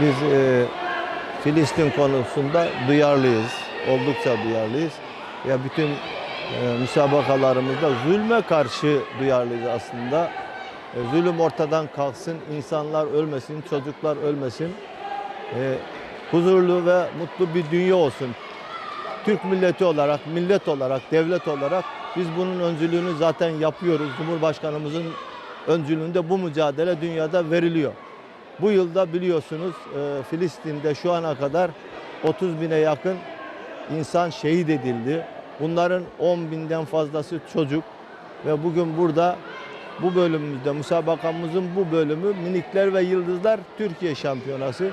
Biz e, Filistin konusunda duyarlıyız. Oldukça duyarlıyız. Ya bütün e, müsabakalarımızda zulme karşı duyarlıyız aslında. E, zulüm ortadan kalksın, insanlar ölmesin, çocuklar ölmesin. E, huzurlu ve mutlu bir dünya olsun. Türk milleti olarak, millet olarak, devlet olarak biz bunun öncülüğünü zaten yapıyoruz. Cumhurbaşkanımızın öncülüğünde bu mücadele dünyada veriliyor. Bu yılda biliyorsunuz e, Filistin'de şu ana kadar 30 bine yakın insan şehit edildi. Bunların 10 binden fazlası çocuk ve bugün burada bu bölümümüzde müsabakamızın bu bölümü Minikler ve Yıldızlar Türkiye Şampiyonası.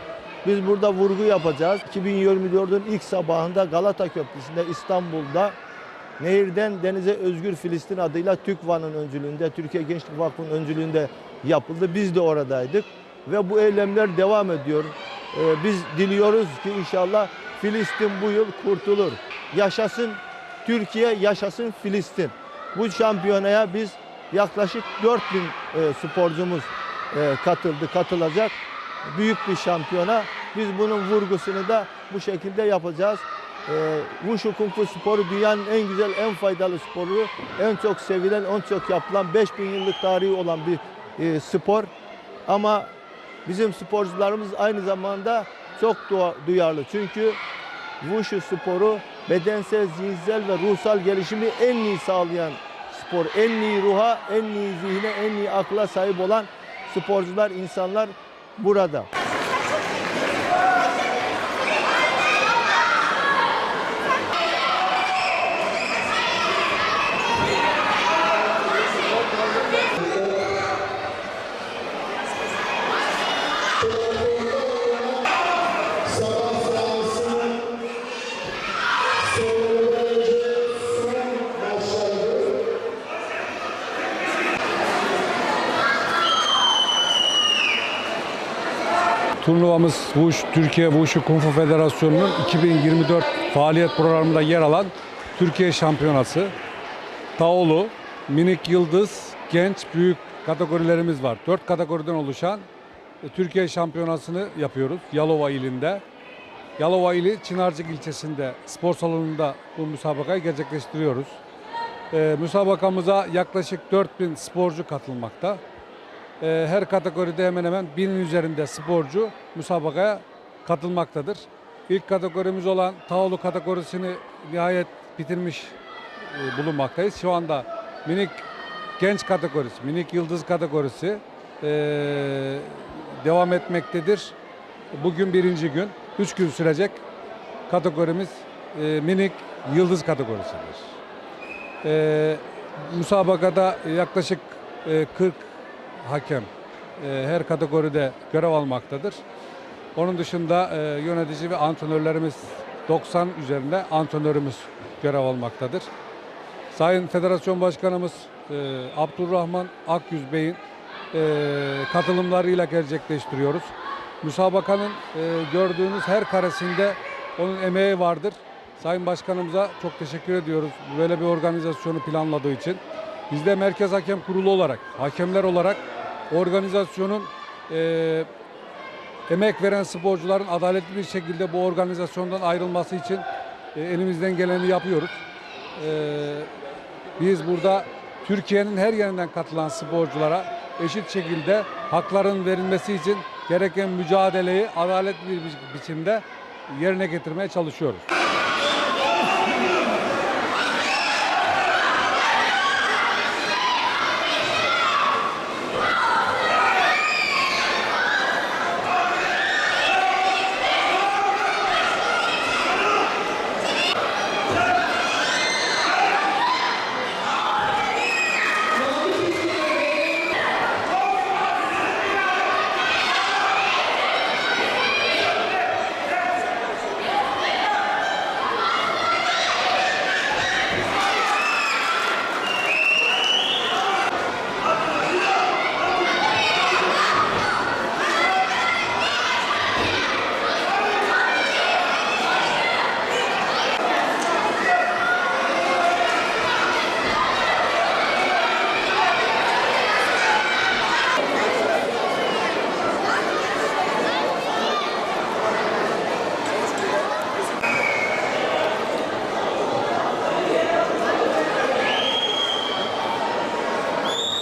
Biz burada vurgu yapacağız. 2024'ün ilk sabahında Galata Köprüsü'nde İstanbul'da Nehirden Denize Özgür Filistin adıyla TÜKVA'nın öncülüğünde, Türkiye Gençlik Vakfı'nın öncülüğünde yapıldı. Biz de oradaydık ve bu eylemler devam ediyor. Ee, biz diliyoruz ki inşallah Filistin bu yıl kurtulur. Yaşasın Türkiye, yaşasın Filistin. Bu şampiyonaya biz yaklaşık 4000 e, sporcumuz e, katıldı, katılacak. Büyük bir şampiyona. Biz bunun vurgusunu da bu şekilde yapacağız. E, Wushu Kung Fu sporu dünyanın en güzel, en faydalı sporu. En çok sevilen, en çok yapılan 5000 yıllık tarihi olan bir e, spor. Ama bizim sporcularımız aynı zamanda çok duyarlı. Çünkü Wushu sporu bedensel, zihinsel ve ruhsal gelişimi en iyi sağlayan spor. En iyi ruha, en iyi zihne, en iyi akla sahip olan sporcular, insanlar burada. Turnuvamız Wush, Türkiye Wushu Kung Fu Federasyonu'nun 2024 faaliyet programında yer alan Türkiye Şampiyonası. Taolu, minik yıldız, genç, büyük kategorilerimiz var. Dört kategoriden oluşan e, Türkiye Şampiyonası'nı yapıyoruz Yalova ilinde. Yalova ili Çınarcık ilçesinde spor salonunda bu müsabakayı gerçekleştiriyoruz. E, müsabakamıza yaklaşık 4000 sporcu katılmakta. Ee, her kategoride hemen hemen binin üzerinde sporcu müsabakaya katılmaktadır. İlk kategorimiz olan Tağolu kategorisini nihayet bitirmiş e, bulunmaktayız. Şu anda minik genç kategorisi, minik yıldız kategorisi e, devam etmektedir. Bugün birinci gün, üç gün sürecek kategorimiz e, minik yıldız kategorisidir. E, müsabakada yaklaşık e, 40 hakem e, her kategoride görev almaktadır. Onun dışında e, yönetici ve antrenörlerimiz 90 üzerinde antrenörümüz görev almaktadır. Sayın Federasyon Başkanımız e, Abdurrahman Akyüz Bey'in e, katılımlarıyla gerçekleştiriyoruz. Müsabakanın e, gördüğünüz her karesinde onun emeği vardır. Sayın Başkanımıza çok teşekkür ediyoruz böyle bir organizasyonu planladığı için. Biz de Merkez Hakem Kurulu olarak, hakemler olarak organizasyonun e, emek veren sporcuların adaletli bir şekilde bu organizasyondan ayrılması için e, elimizden geleni yapıyoruz. E, biz burada Türkiye'nin her yerinden katılan sporculara eşit şekilde hakların verilmesi için gereken mücadeleyi adaletli bir biçimde yerine getirmeye çalışıyoruz.